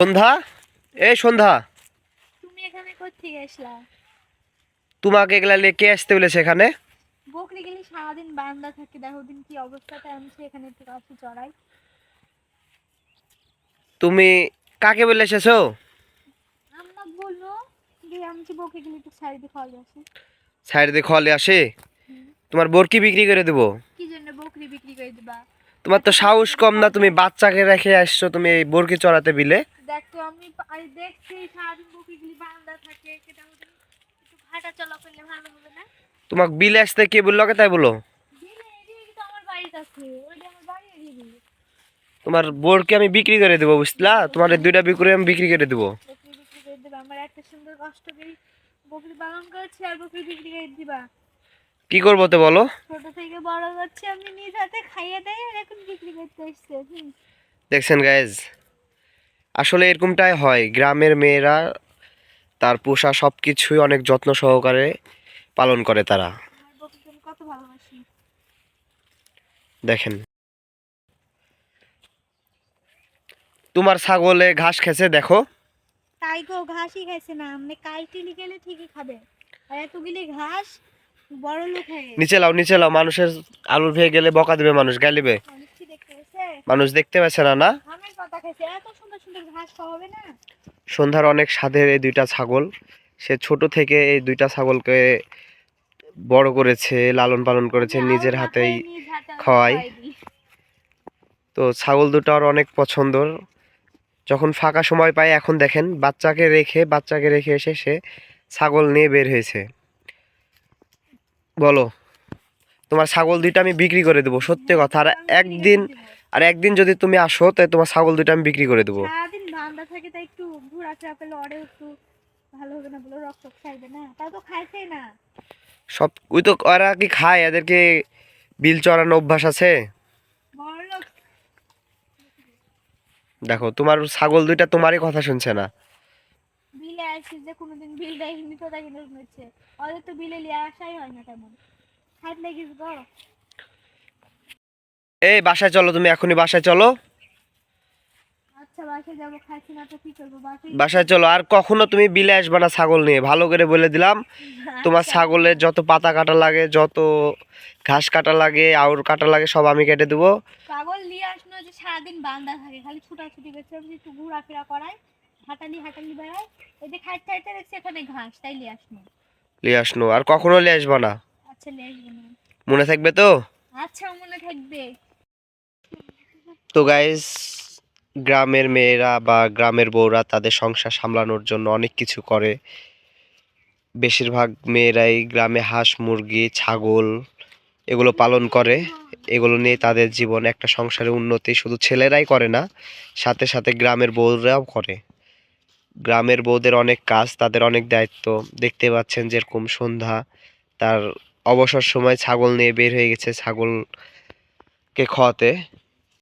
সন্ধ্যা? এই সন্ধ্যা। তুমি এখানে আসলা? তোমাকে এগুলা নিয়ে কে আসতে বলেছে এখানে? বকরি গেলে সারাদিন বান্দা থাকে দেখো দিন কি অবস্থাতে আমি এখানে একটু কাছে চড়াই। তুমি কাকে বলে এসেছ? আম্মা বলল যে আমি যে বকরি গেলে একটু খাওয়া আসে সাইড দিয়ে খলে আসে? তোমার বোরকি বিক্রি করে দেবো? কি জন্য বকরি বিক্রি করে দিবা? তোমার তো সাহস কম না তুমি বাচ্চাকে রেখে আসছো তুমি এই বোরকি চড়াতে বিলে। দেখো আমি পা- আমি দেখছি সারাদিন বকরি গেলে বান্দা থাকে সেটা ওদের একটু হাঁটা চলা করলে ভালো হবে না? তোমাকে বিলে আসতে কে বলল? কে তাই বলো। তো তোমার বোরকি আমি বিক্রি করে দেবো বুঝলা? তোমার দুইটা বিক্রি আমি বিক্রি করে দেবো। কি করব তো বলো? ছোট থেকে বড় করছি আমি নিজ হাতে খাইয়ে দেয় এখন বিক্রি করতে এসছে দেখছেন গাইজ আসলে এরকমটাই হয়। গ্রামের মেয়েরা তার পোষা সব কিছুই অনেক যত্ন সহকারে পালন করে তারা। দেখেন। তোমার ছাগলে ঘাস খেছে দেখো। তাই গো ঘাসই খাইছে না। আপনি কাইটিলি গেলে ঠিকই খাবে। আর এতগুলি ঘাস বড় লোক হয়ে নিচে লাও নিচে লাও। মানুষের আলুর ভেয়ে গেলে বকা দেবে মানুষ গালিবে মানুষ দেখতে পাচ্ছে না না? আমার খাইছে এত সুন্দর সুন্দর ঘাস খাওয়া হবে না? সন্ধ্যার অনেক স্বাদের এই দুইটা ছাগল। সে ছোট থেকে এই দুইটা ছাগলকে বড় করেছে লালন পালন করেছে নিজের হাতেই দিই। তো ছাগল দুটো আর অনেক পছন্দর। যখন ফাঁকা সময় পায় এখন দেখেন বাচ্চাকে রেখে বাচ্চাকে রেখে এসে সে ছাগল নিয়ে বের হয়েছে। বলো তোমার ছাগল দুইটা আমি বিক্রি করে দেবো সত্যি কথা। আর একদিন। আর একদিন যদি তুমি আসো তাই তোমার ছাগল দুইটা আমি বিক্রি করে দেবো। সারাদিন বান্দা থাকে তাই একটু ঘোরাফেরা করলে ওরেও একটু ভালো হবে না বলে রক্ত খাইবে না। তাও তো খাইছেই না। সব ওই তো ওরা কি খায়? এদেরকে বিল চড়ানো অভ্যাস আছে? দেখো তোমার ছাগল দুইটা তোমারই কথা শুনছে না। বিলে আসি যে কোনোদিন বিল দেয়নি তো ওদের তো বিলে লিয়ে আসাই হয় না তেমন। খাইতে গো এই বাসায় চলো তুমি এখনই বাসায় চলো। আচ্ছা বাসায় চলো আর কখনো তুমি বিলে আসবে না ছাগল নিয়ে ভালো করে বলে দিলাম। তোমার আচ্ছা। ছাগলের যত পাতা কাটা লাগে যত ঘাস কাটা লাগে আউর কাটা লাগে সব আমি কেটে দেবো। পাগল নিয়ে আসলো যে সারাদিন বান্দা থাকে খালি ছুটাছুটি করছে আমি একটু ঘোরাফেরা করাই হাঁটালি হাঁটালি বেড়াই এই যে খাইতে খাইতে দেখছি এখানে ঘাস তাই নিয়ে আসলো নিয়ে আসনো আর কখনো নিয়ে আসবে না। আচ্ছা নিয়ে আসব না। মনে থাকবে তো? আচ্ছা মনে থাকবে। তো গাইস গ্রামের মেয়েরা বা গ্রামের বউরা তাদের সংসার সামলানোর জন্য অনেক কিছু করে। বেশিরভাগ মেয়েরাই গ্রামে হাঁস, মুরগি, ছাগল এগুলো পালন করে। এগুলো নিয়ে তাদের জীবন একটা সংসারের উন্নতি শুধু ছেলেরাই করে না, সাথে সাথে গ্রামের বউরাও করে। গ্রামের বউদের অনেক কাজ, তাদের অনেক দায়িত্ব। দেখতে পাচ্ছেন যেরকম সন্ধ্যা, তার অবসর সময় ছাগল নিয়ে বের হয়ে গেছে। ছাগলকে খাওয়াতে